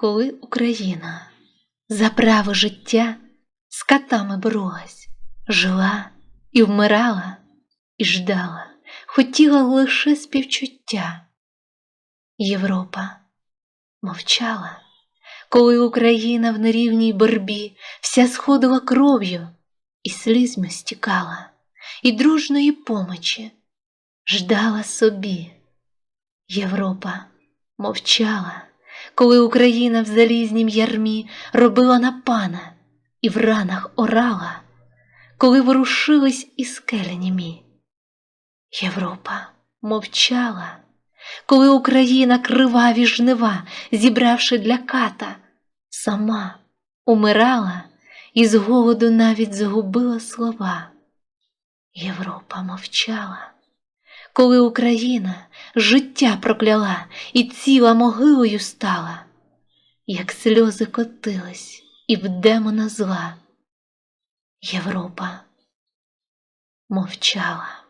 Коли Україна за право життя з катами боролась, жила і вмирала, і ждала, хотіла лише співчуття. Європа мовчала, коли Україна в нерівній борбі вся сходила кров'ю і слізьми стікала, і дружної помочі ждала собі. Європа мовчала, коли Україна в залізнім ярмі робила на пана і в ранах орала, коли ворушились і скелі німі. Європа мовчала, коли Україна криваві жнива, зібравши для ката, сама умирала і з голоду навіть згубила слова. Європа мовчала, коли Україна життя прокляла і ціла могилою стала, як сльози котились і в демона зла. Європа мовчала.